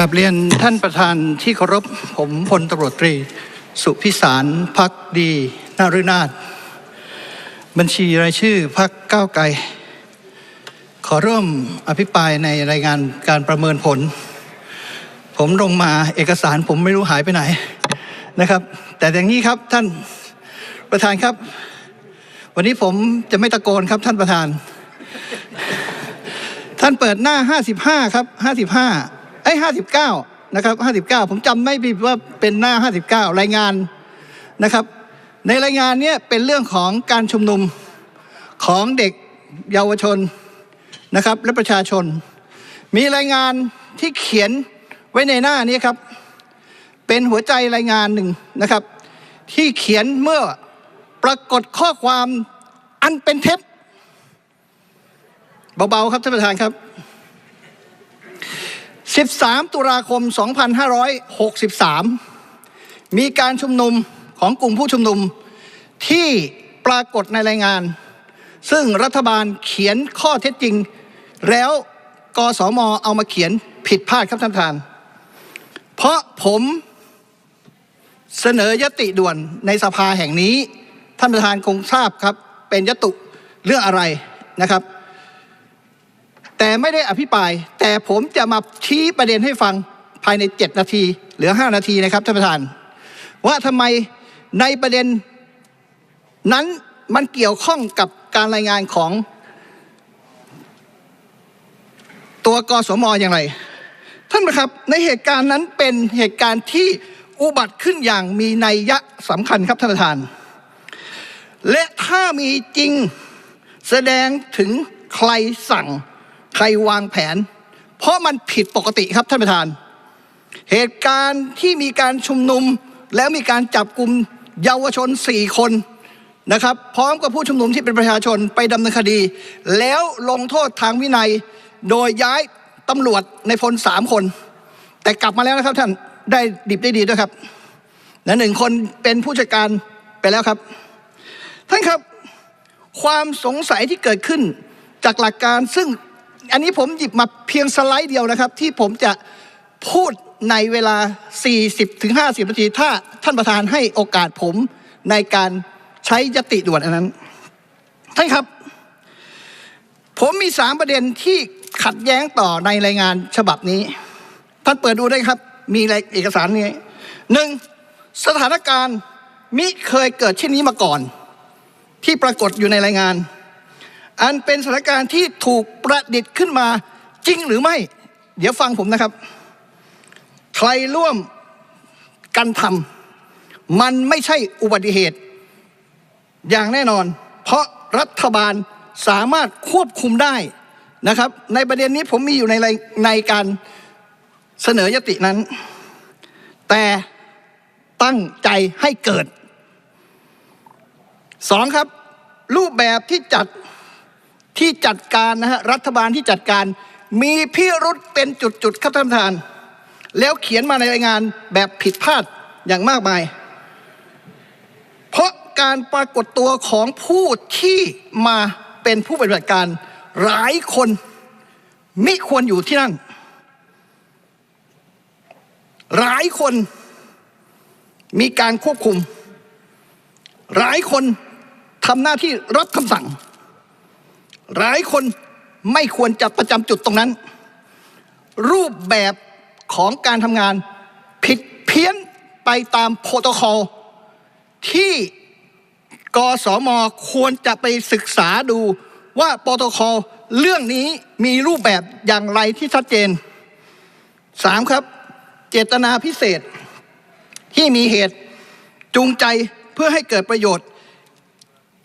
กราบเรียนท่านประธานที่เคารพผมพลตำรวจตรี สุพิสารพักดีนารุนาถบัญชีรายชื่อพักก้าวไกล ขอร่วมอภิปรายในรายงานการประเมินผล ผมลงมาเอกสารผมไม่รู้หายไปไหนนะครับ แต่อย่างนี้ครับท่านประธานครับ วันนี้ผมจะไม่ตะโกนครับท่านประธาน ท่านเปิดหน้า 55 ครับ 55 เอ้ย59นะครับ59ผมจำไม่ผิดว่าเป็นหน้า59รายงานนะครับ ในรายงานเนี้ยเป็นเรื่องของการชุมนุมของเด็กเยาวชนนะครับ และประชาชน มีรายงานที่เขียนไว้ในหน้านี้ครับ เป็นหัวใจรายงานหนึ่งนะครับ ที่เขียนเมื่อปรากฏข้อความอันเป็นเท็จเบาๆครับท่านประธานครับ 13 ตุลาคม 2563 มีการชุมนุมของกลุ่มผู้ชุมนุมที่ปรากฏในรายงาน ซึ่งรัฐบาลเขียนข้อเท็จจริง แล้วกสมเอามาเขียนผิดพลาดครับท่านประธาน เพราะผมเสนอยติด่วนในสภาแห่งนี้ ท่านประธานคงทราบครับ เป็นยตุเรื่องอะไรนะครับ แต่ไม่ได้อภิปราย แต่ผมจะมาชี้ประเด็นให้ฟังภายใน 7 นาที เหลือ 5 นาทีนะครับท่านประธาน ว่าทำไมในประเด็นนั้นมันเกี่ยวข้องกับการรายงานของ ตัวกสมอย่างไรท่านประครับในเหตุการณ์นั้นเป็นเหตุการณ์ที่อุบัติขึ้นอย่างมีนัยยะสำคัญครับท่านประธาน และถ้ามีจริงแสดงถึงใครสั่ง ใครวางแผน เพราะมันผิดปกติครับท่านประธาน เหตุการณ์ที่มีการชุมนุมแล้วมีการจับกลุ่มเยาวชนสี่คนนะครับ พร้อมกับผู้ชุมนุมที่เป็นประชาชนไปดำเนินคดี แล้วลงโทษทางวินัย โดยย้ายตำรวจในพลสามคน แต่กลับมาแล้วนะครับท่านได้ดิบได้ดีด้วยครับและหนึ่งคนเป็นผู้จัดการไปแล้วครับ ท่านครับ ความสงสัยที่เกิดขึ้นจากหลักการซึ่ง อันนี้ผมหยิบมาเพียงสไลด์เดียวนะครับ ที่ผมจะพูดในเวลา 40-50ถึง50 นาที ถ้าท่านประธานให้โอกาสผมในการใช้ยติด่วนอันนั้น ท่านครับ ผมมีสามประเด็นที่ขัดแย้งต่อในรายงานฉบับนี้ ท่านเปิดดูได้ครับ มีเอกสารนี้หนึ่งสถานการณ์มิเคยเกิดเช่นนี้มาก่อน ที่ปรากฏอยู่ในรายงาน อันเป็นสถานการณ์ที่ถูกประดิษฐ์ขึ้นมาจริงหรือไม่ เดี๋ยวฟังผมนะครับ ใครร่วมกันทำมันไม่ใช่อุบัติเหตุ อย่างแน่นอน เพราะรัฐบาลสามารถควบคุมได้นะครับ ในประเด็นนี้ผมมีอยู่ในในการเสนอยตินั้น แต่ตั้งใจให้เกิดสองครับ รูปแบบที่จัด ที่จัดการนะฮะรัฐบาลที่จัดการ มีพิรุษเป็นจุดๆครับท่านประธาน แล้วเขียนมาในรายงานแบบผิดพลาดอย่างมากมาย เพราะการปรากฏตัวของผู้ที่มาเป็นผู้ปฏิบัติการหลายคนไม่ควรอยู่ที่นั่น หลายคนมีการควบคุม หลายคนทำหน้าที่รับคำสั่ง หลายคนไม่ควรจะประจำจุดตรงนั้น รูปแบบของการทำงานผิดเพี้ยนไปตามโปรโตคอลที่กสมควรจะไปศึกษาดูว่าโปรโตคอลเรื่องนี้มีรูปแบบอย่างไรที่ชัดเจนสามครับ เจตนาพิเศษ ที่มีเหตุจูงใจเพื่อให้เกิดประโยชน์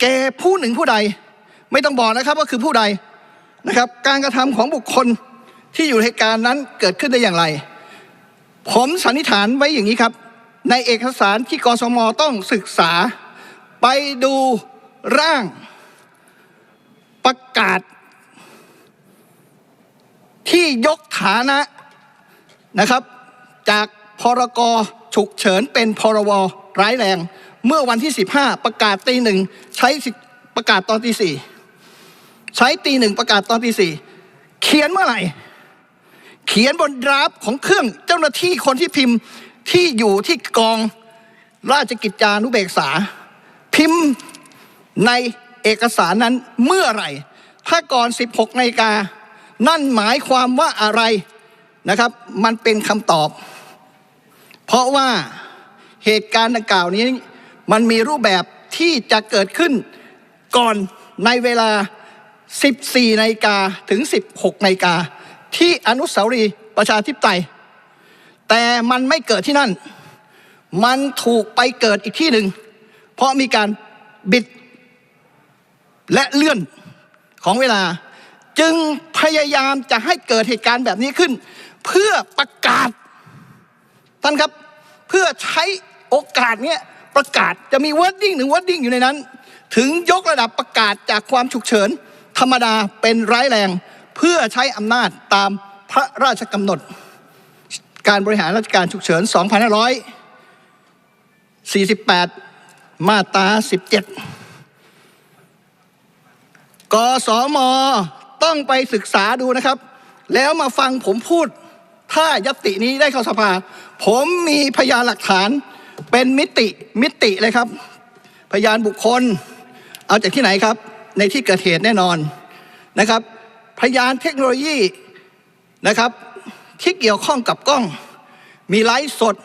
แก่ผู้หนึ่งผู้ใด ไม่ต้องบอกนะครับว่าคือผู้ใดนะครับ การกระทำของบุคคลที่อยู่ในเหตุการณ์นั้นเกิดขึ้นได้อย่างไร ผมสันนิษฐานไว้อย่างนี้ครับ ในเอกสารที่กสมต้องศึกษา ไปดูร่างประกาศ ที่ยกฐานะนะครับ จากพรกฉุกเฉินเป็นพรวร้ายแรง เมื่อวันที่ 15 ประกาศตีหนึ่งใช้ประกาศตอนตีสี่ ใช้ตีหนึ่งประกาศตอนตีสี่เขียนเมื่อไหร่ เขียนบนดราฟของเครื่องเจ้าหน้าที่คนที่พิมพ์ที่อยู่ที่กองราชกิจจานุเบกษา พิมพ์ในเอกสารนั้นเมื่อไหร่ ถ้าก่อน 16นาฬิกา นั่นหมายความว่าอะไรนะครับ มันเป็นคำตอบ เพราะว่าเหตุการณ์ดังกล่าวนี้ มันมีรูปแบบที่จะเกิดขึ้นก่อนในเวลา 14นาฬิกาถึง 16นาฬิกาที่อนุสาวรีย์ประชาธิปไตย แต่มันไม่เกิดที่นั่น มันถูกไปเกิดอีกที่หนึ่ง เพราะมีการบิดและเลื่อนของเวลา จึงพยายามจะให้เกิดเหตุการณ์แบบนี้ขึ้น เพื่อประกาศท่านครับเพื่อใช้โอกาสเนี้ยประกาศจะมีวอร์ดดิ้งหนึ่งวอร์ดดิ้งอยู่ในนั้น ถึงยกระดับประกาศจากความฉุกเฉิน ธรรมดาเป็นร้ายแรง เพื่อใช้อำนาจตามพระราชกำหนด การบริหารราชการฉุกเฉิน 2548 มาตรา 17 กสมต้องไปศึกษาดูนะครับ แล้วมาฟังผมพูด ถ้ายตตินี้ได้เข้าสภา ผมมีพยานหลักฐานเป็นมิติมิติเลยครับ พยานบุคคล เอาจากที่ไหนครับ ในที่เกิดเหตุแน่นอนนะครับ พยานเทคโนโลยีนะครับ ที่เกี่ยวข้องกับกล้อง มีไลฟ์สด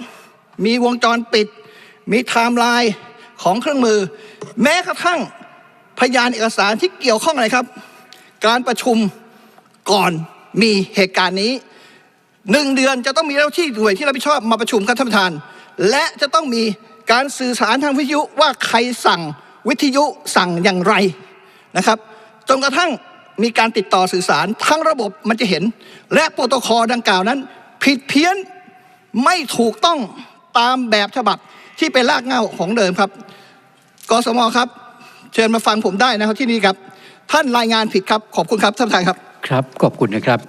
มีวงจรปิด มีไทม์ไลน์ของเครื่องมือ แม้กระทั่งพยานเอกสารที่เกี่ยวข้องอะไรครับ การประชุมก่อนมีเหตุการณ์นี้หนึ่งเดือนจะต้องมีเจ้าที่หน่วยที่รับผิดชอบมาประชุมครับท่านประธาน และจะต้องมีการสื่อสารทางวิทยุว่าใครสั่งวิทยุสั่งอย่างไร นะครับจนกระทั่งมีการติดต่อสื่อสารทั้งระบบมันจะเห็น และโปรโตคอลดังกล่าวนั้น ผิดเพี้ยนไม่ถูกต้องตามแบบฉบับที่เป็นรากเหง้าของเดิมครับกสมครับ เชิญมาฟังผมได้นะครับที่นี่ครับ ท่านรายงานผิดครับ ขอบคุณครับท่านประธานครับ ครับ ขอบคุณนะครับ